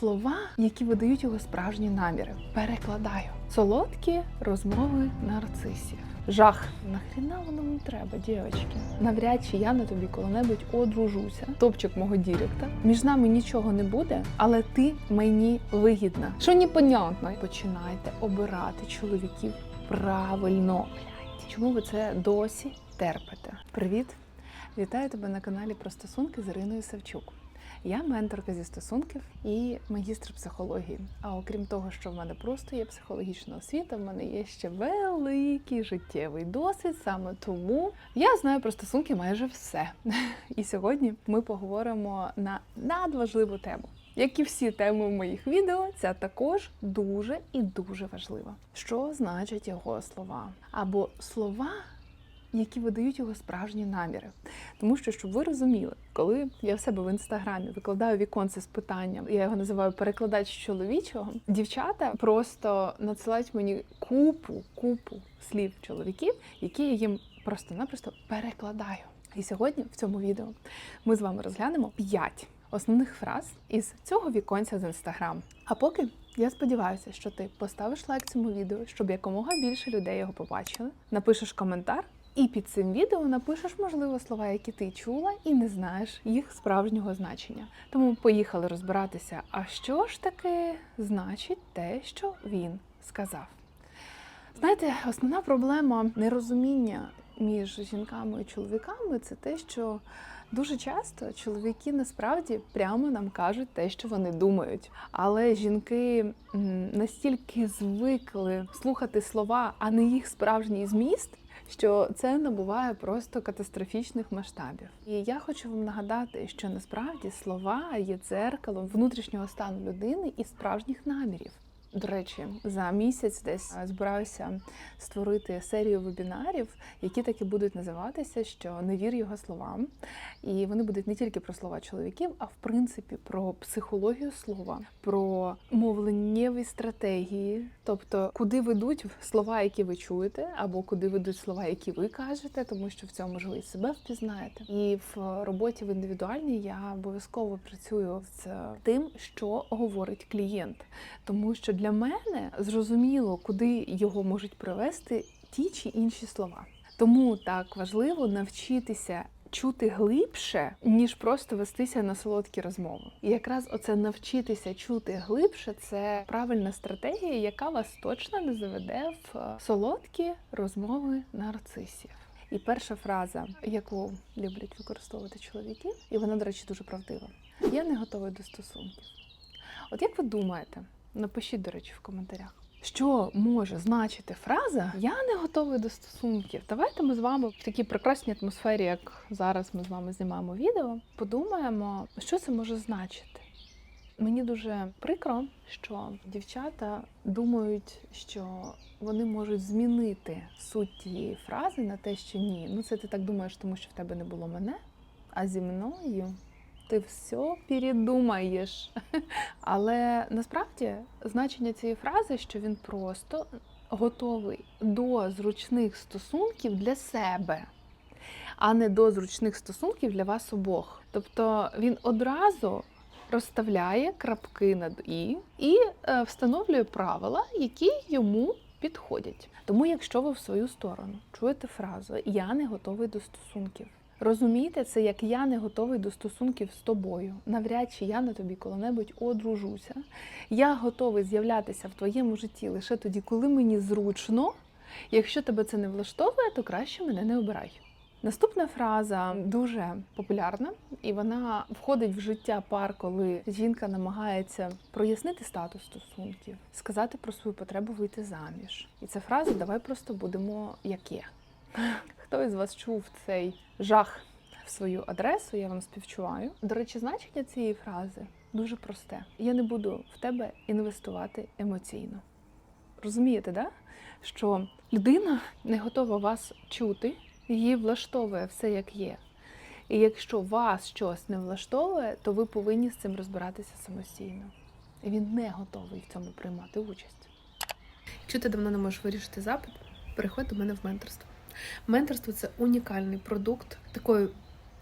слова, які видають його справжні наміри. Перекладаю солодкі розмови нарцисів. Жах, нахріна воно мені треба, дівчатки? Навряд чи я на тобі коли-небудь одружуся. Топчик мого діректа. Між нами нічого не буде, але ти мені вигідна. Що непонятно? Починайте обирати чоловіків правильно. Чому ви це досі терпите? Привіт! Вітаю тебе на каналі про стосунки з Іриною Савчук. Я менторка зі стосунків і магістр психології. А окрім того, що в мене просто є психологічна освіта, в мене є ще великий життєвий досвід. Саме тому я знаю про стосунки майже все. І сьогодні ми поговоримо на надважливу тему. Як і всі теми в моїх відео, ця також дуже і дуже важлива. Що значать його слова? Або слова, які видають його справжні наміри. Тому що, щоб ви розуміли, коли я в себе в інстаграмі викладаю віконце з питанням, я його називаю перекладач чоловічого, дівчата просто надсилають мені купу, купу слів чоловіків, які я їм просто-напросто перекладаю. І сьогодні в цьому відео ми з вами розглянемо 5 основних фраз із цього віконця з інстаграм. А поки я сподіваюся, що ти поставиш лайк цьому відео, щоб якомога більше людей його побачили, напишеш коментар. І під цим відео напишеш, можливо, слова, які ти чула, і не знаєш їх справжнього значення. Тому поїхали розбиратися. А що ж таки значить те, що він сказав? Знаєте, основна проблема нерозуміння між жінками і чоловіками це те, що дуже часто чоловіки насправді прямо нам кажуть те, що вони думають. Але жінки настільки звикли слухати слова, а не їх справжній зміст. Що це набуває просто катастрофічних масштабів, і я хочу вам нагадати, що насправді слова є дзеркалом внутрішнього стану людини і справжніх намірів. До речі, за місяць десь е, збираюся створити серію вебінарів, які таки будуть називатися що не вір його словам. І вони будуть не тільки про слова чоловіків, а в принципі про психологію слова, про мовленнєві стратегії, тобто куди ведуть слова, які ви чуєте, або куди ведуть слова, які ви кажете, тому що в цьому ж ви себе впізнаєте. І в роботі в індивідуальній я обов'язково працюю з тим, що говорить клієнт, тому що для мене зрозуміло, куди його можуть привести ті чи інші слова. Тому так важливо навчитися чути глибше, ніж просто вестися на солодкі розмови. І якраз оце навчитися чути глибше це правильна стратегія, яка вас точно не заведе в солодкі розмови нарцисів. І перша фраза, яку люблять використовувати чоловіки, і вона, до речі, дуже правдива. Я не готовий до стосунків. От як ви думаєте, напишіть, до речі, в коментарях. Що може значити фраза Я не готовий до стосунків? Давайте ми з вами в такій прекрасній атмосфері, як зараз ми з вами знімаємо відео, подумаємо, що це може значити. Мені дуже прикро, що дівчата думають, що вони можуть змінити суть тієї фрази на те, що ні. Ну це ти так думаєш, тому що в тебе не було мене, а зі мною ти все передумаєш. Але насправді значення цієї фрази, що він просто готовий до зручних стосунків для себе, а не до зручних стосунків для вас обох. Тобто він одразу розставляє крапки над і і е, встановлює правила, які йому підходять. Тому, якщо ви в свою сторону чуєте фразу Я не готовий до стосунків. Розумійте це, як я не готовий до стосунків з тобою. Навряд чи я на тобі коли-небудь одружуся. Я готовий з'являтися в твоєму житті лише тоді, коли мені зручно. Якщо тебе це не влаштовує, то краще мене не обирай. Наступна фраза дуже популярна, і вона входить в життя пар, коли жінка намагається прояснити статус стосунків, сказати про свою потребу вийти заміж. І ця фраза Давай просто будемо як є. Хто із вас чув цей жах в свою адресу? Я вам співчуваю. До речі, значення цієї фрази дуже просте. Я не буду в тебе інвестувати емоційно. Розумієте, да? що людина не готова вас чути, її влаштовує все як є. І якщо вас щось не влаштовує, то ви повинні з цим розбиратися самостійно. І він не готовий в цьому приймати участь. Якщо ти давно не можеш вирішити запит, переходь до мене в менторство. Менторство це унікальний продукт такої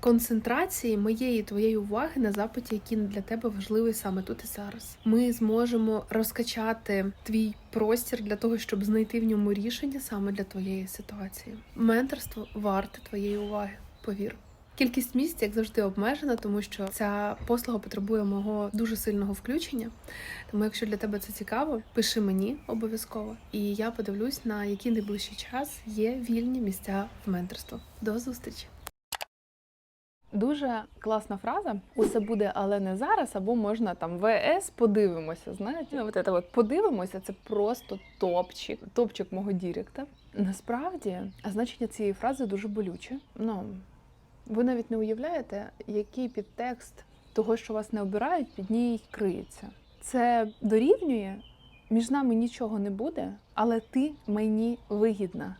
концентрації моєї твоєї уваги на запиті, який для тебе важливий саме тут і зараз. Ми зможемо розкачати твій простір для того, щоб знайти в ньому рішення саме для твоєї ситуації. Менторство варте твоєї уваги, повір. Кількість місць, як завжди, обмежена, тому що ця послуга потребує мого дуже сильного включення. Тому, якщо для тебе це цікаво, пиши мені обов'язково, і я подивлюсь, на який найближчий час є вільні місця в менторство. До зустрічі! Дуже класна фраза. Усе буде, але не зараз, або можна там ВС подивимося. Знаєте, ну, от це от подивимося, це просто топчик, топчик мого діректа. Насправді, а значення цієї фрази дуже болюче. Ну ви навіть не уявляєте, який підтекст того, що вас не обирають, під ній криється. Це дорівнює, між нами нічого не буде, але ти мені вигідна.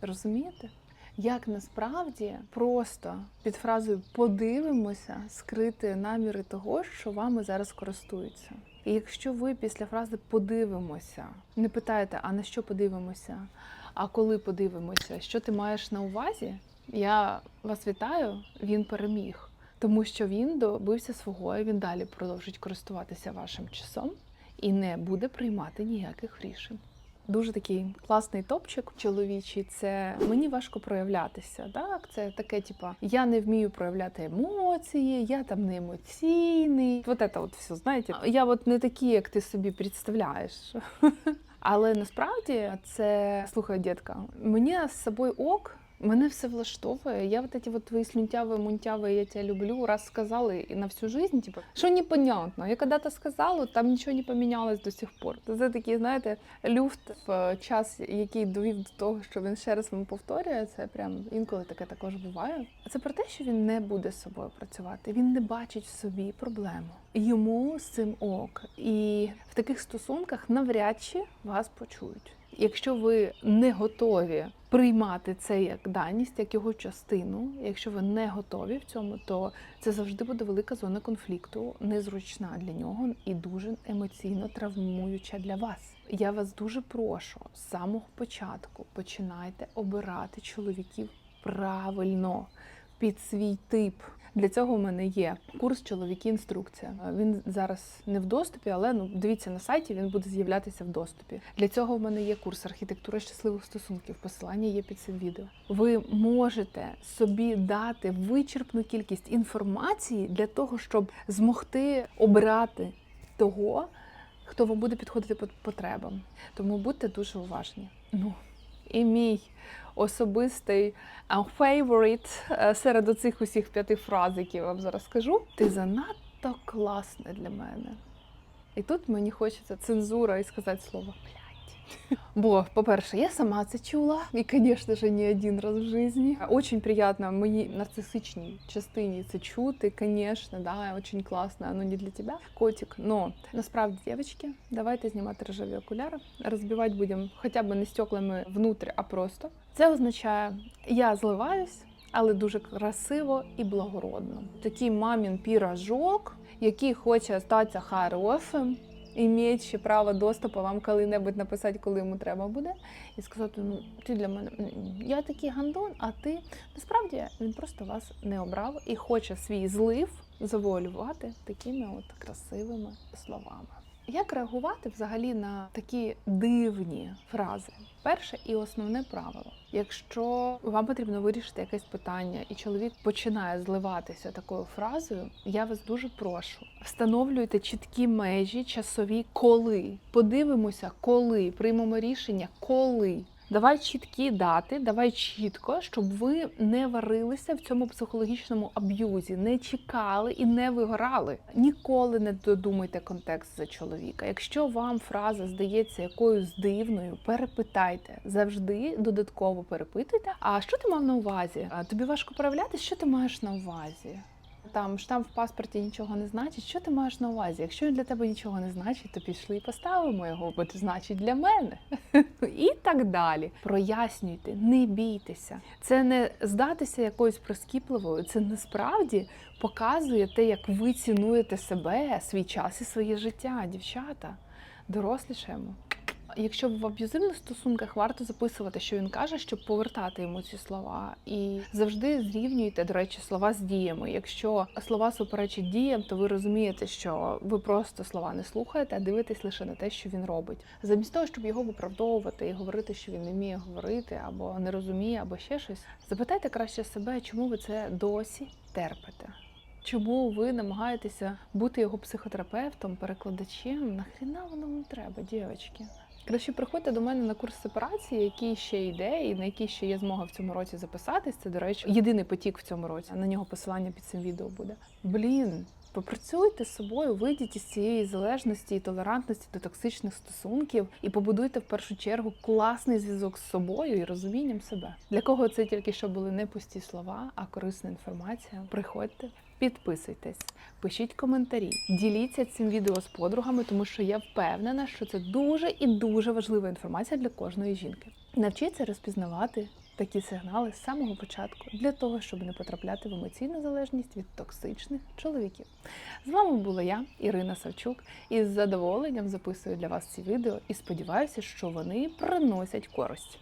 Розумієте? Як насправді просто під фразою подивимося скрити наміри того, що вами зараз користуються. І якщо ви після фрази подивимося, не питаєте, а на що подивимося, а коли подивимося, що ти маєш на увазі, я вас вітаю, він переміг, тому що він добився свого, і він далі продовжить користуватися вашим часом і не буде приймати ніяких рішень. Дуже такий класний топчик чоловічий. Це мені важко проявлятися. Так, це таке, типа я не вмію проявляти емоції, я там не емоційний. Вот это от все, знаєте, я от не такий, як ти собі представляєш. Але насправді це слухай, дітка, мені з собою ок. Мене все влаштовує. Я вот эти вот твои слюнтявые, мунтявые, я тебя люблю, раз сказала и на всю жизнь, типа, що непонятно. Я когда-то сказала, там нічого не помінялось до сих пор. Це такий, знаєте, люфт в час, який довів до того, що він ще раз вам повторює. Це прям інколи таке також буває. А це про те, що він не буде з собою працювати. Він не бачить в собі проблему. Йому з цим ок. І в таких стосунках навряд чи вас почують. Якщо ви не готові приймати це як даність, як його частину, якщо ви не готові в цьому, то це завжди буде велика зона конфлікту, незручна для нього і дуже емоційно травмуюча для вас. Я вас дуже прошу з самого початку починайте обирати чоловіків правильно під свій тип. Для цього в мене є курс чоловіки інструкція. Він зараз не в доступі, але ну дивіться на сайті, він буде з'являтися в доступі. Для цього в мене є курс архітектура щасливих стосунків. Посилання є під цим відео. Ви можете собі дати вичерпну кількість інформації для того, щоб змогти обирати того, хто вам буде підходити по потребам. Тому будьте дуже уважні. Ну і мій особистий фейворит серед оцих усіх п'яти фраз, які я вам зараз скажу. Ти занадто класна для мене. І тут мені хочеться цензура і сказати слово. Бо, по-перше, я сама це чула, і, звісно ж, не один раз в житті. Очень приємно моїй нарцисичній частині це чути, звісно, да, очень класно, оно не для тебе, котик. Но насправді, дівчатки, давайте знімати рожеві окуляри, розбивати будемо хоча б не стеклами внутрі, а просто. Це означає, я зливаюсь, але дуже красиво і благородно. Такий мамін піражок, який хоче статися хорошим, і ще право доступу вам коли-небудь написати, коли йому треба буде, і сказати: ну ти для мене я такий гандон, а ти насправді він просто вас не обрав і хоче свій злив завуалювати такими от красивими словами. Як реагувати взагалі на такі дивні фрази? Перше і основне правило: якщо вам потрібно вирішити якесь питання, і чоловік починає зливатися такою фразою, я вас дуже прошу, встановлюйте чіткі межі часові, коли подивимося, коли приймемо рішення, коли. Давай чіткі дати, давай чітко, щоб ви не варилися в цьому психологічному аб'юзі, не чекали і не вигорали. Ніколи не додумайте контекст за чоловіка. Якщо вам фраза здається якоюсь дивною, перепитайте завжди додатково перепитуйте. А що ти мав на увазі? А тобі важко проявляти, що ти маєш на увазі? Там штамп в паспорті нічого не значить. Що ти маєш на увазі? Якщо він для тебе нічого не значить, то пішли і поставимо його, бо це значить для мене. І так далі. Прояснюйте, не бійтеся. Це не здатися якоюсь прискіпливою. Це насправді показує те, як ви цінуєте себе, свій час і своє життя, дівчата. Дорослішаємо. Якщо в аб'юзивних стосунках варто записувати, що він каже, щоб повертати йому ці слова, і завжди зрівнюйте, до речі, слова з діями. Якщо слова суперечать діям, то ви розумієте, що ви просто слова не слухаєте, а дивитесь лише на те, що він робить. Замість того, щоб його виправдовувати і говорити, що він не вміє говорити, або не розуміє, або ще щось, запитайте краще себе, чому ви це досі терпите. Чому ви намагаєтеся бути його психотерапевтом, перекладачем? Нахріна воно вам треба, дівчатки? Краще приходьте до мене на курс сепарації, який ще йде, і на який ще є змога в цьому році записатись. Це, до речі, єдиний потік в цьому році. На нього посилання під цим відео буде. Блін, попрацюйте з собою, вийдіть із цієї залежності і толерантності до токсичних стосунків і побудуйте в першу чергу класний зв'язок з собою і розумінням себе. Для кого це тільки що були не пусті слова, а корисна інформація. Приходьте. Підписуйтесь, пишіть коментарі, діліться цим відео з подругами, тому що я впевнена, що це дуже і дуже важлива інформація для кожної жінки. Навчіться розпізнавати такі сигнали з самого початку для того, щоб не потрапляти в емоційну залежність від токсичних чоловіків. З вами була я, Ірина Савчук, і з задоволенням записую для вас ці відео і сподіваюся, що вони приносять користь.